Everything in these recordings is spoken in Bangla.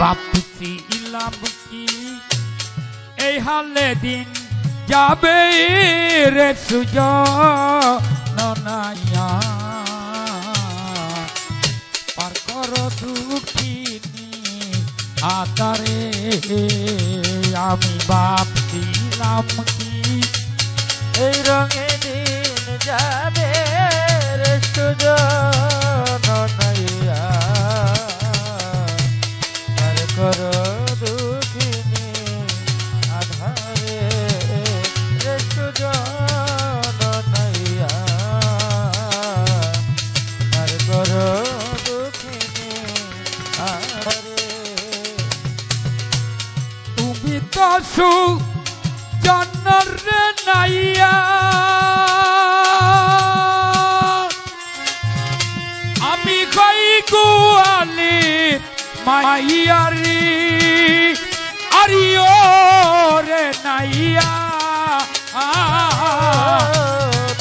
ভাবছি ইলাম কি? এই হালে দিন যাবে রে সুজ নাইয়া পার কর দুঃখিনী আতারে, আমি ভাবছিলাম কি? এই রঙে দিন যাবে রে সুজন কর দুঃখিনী আধারে রে সুজন নাইয়া আর কর দুঃখিনী আধারে তুমি তো সু জন্নর নাইয়া। মাইয়ারি আরিও রে নাইয়া।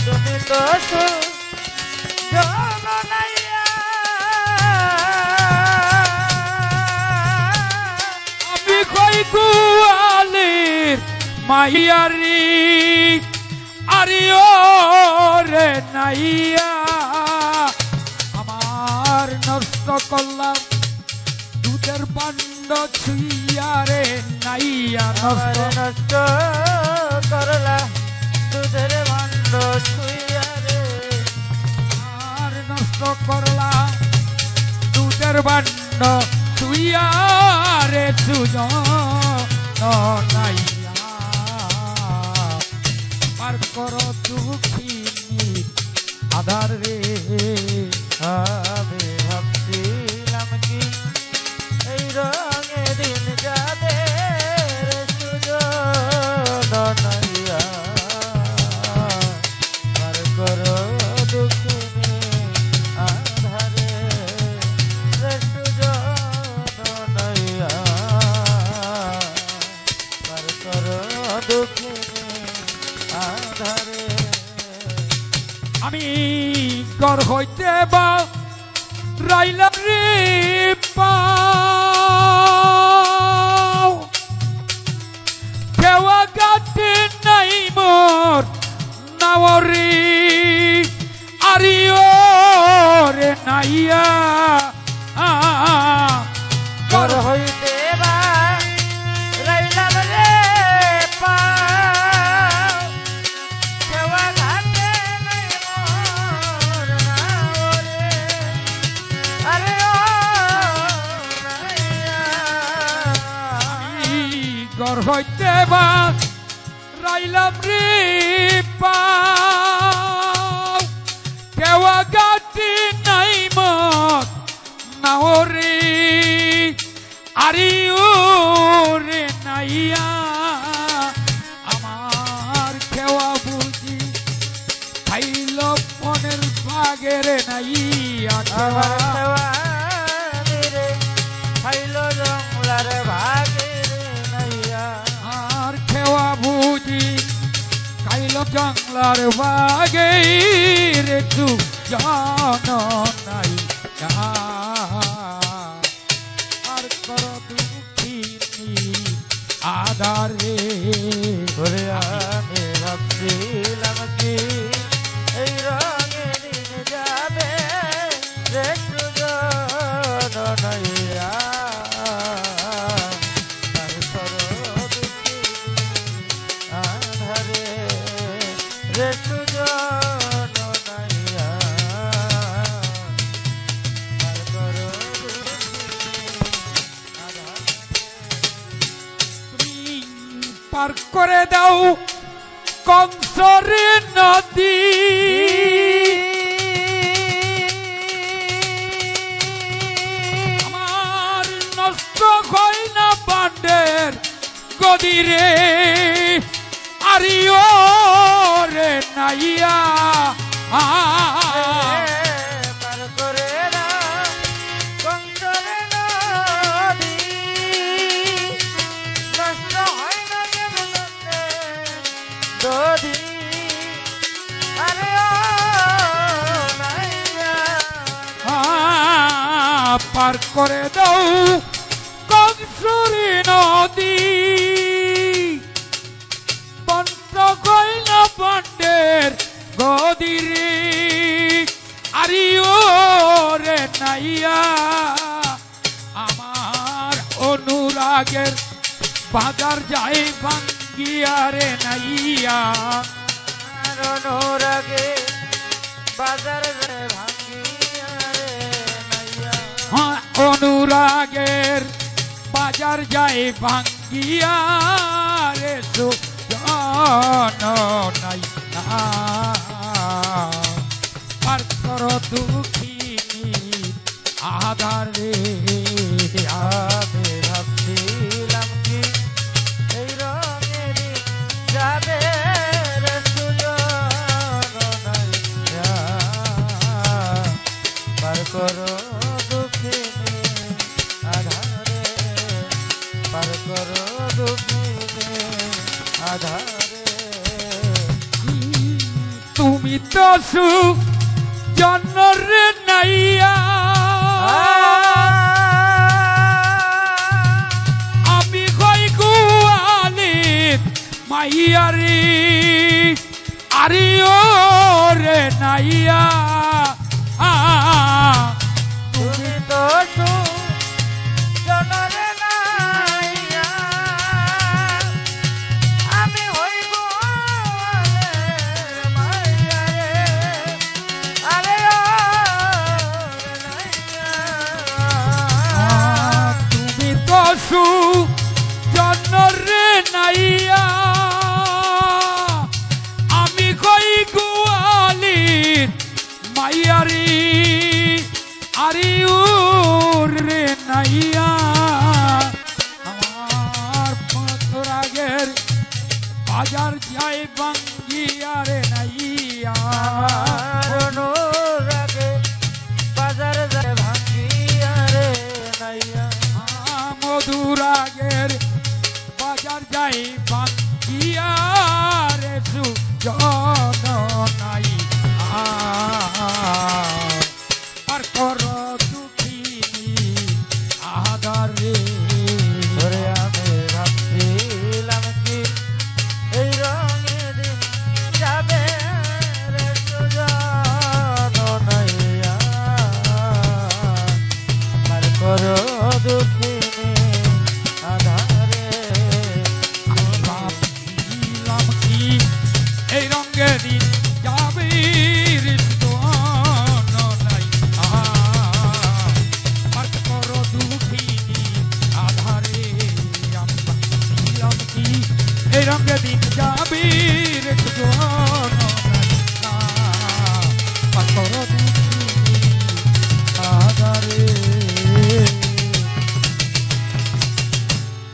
তুমি তো আমি কই গুয়ালির মাইয়ারি আরিও রে নাইয়া। আমার নষ্ট করলাম দুধের বান্ড ছুইয়া নাইয়া নষ্ট করলা দুধের ভাণ্ড ছুইয়া রে। আর নষ্ট করলাম দুধের বান্ড ছুইয়া রে সুজ নাইয়া। পার কর দুঃখিনী আধার রে আমি আমি গর হইতে বা রাইলাম রে কেওয়া গাতে নাই মোর নাওরি আরিও রে নাইয়া। হইতে বা রাইলাম রে পাও। কেওয়া গাতে নাই মোর নাওরি আরিও রে নাইয়া। আমার কেওয়া বুঝি খাইল মনের বাগের নাইয়া। আমার জংলার বাগে তু জান নাই আর কর দুঃখিনী আধারে আমি ভাবছিলাম পার করে দাও কংসরে নদী। আমার নষ্ট হয় না বান্ডের গদিরে, আরিও রে নাইয়া। আ পার করে দাও কংসুরি নদী। পন্ত কইলা পাণ্ডের গদিরে আরিও রে নাইয়া। আমার অনুরাগের বাজার যাই ভাঙ্গিয়া রে নাইয়া। অনুরাগের বাজার যাই অনুরাগের বাজার যায় ভাঙ্গিয়া রে নাই পার কর আধারে আমি ভাবছিলাম কি এই রে করো তুমি তো সুখ, জন্মরে নাইয়া। আমি কই গুয়ালিত মাইয়ারি আরি ও রে নাইয়া। তুমি তো জনরে রে নাইয়া আমার পথরাগের বাজার যাই বাঙ্গিয়া রে নাইয়া। বাজার যায় ভাঙ্গিয়া রে নাইয়া। মধুরাগের বাজার যাই বাঙ্গিয়া রে সুজন নাই। আর কর রঙে দিন যাবে রে সুজন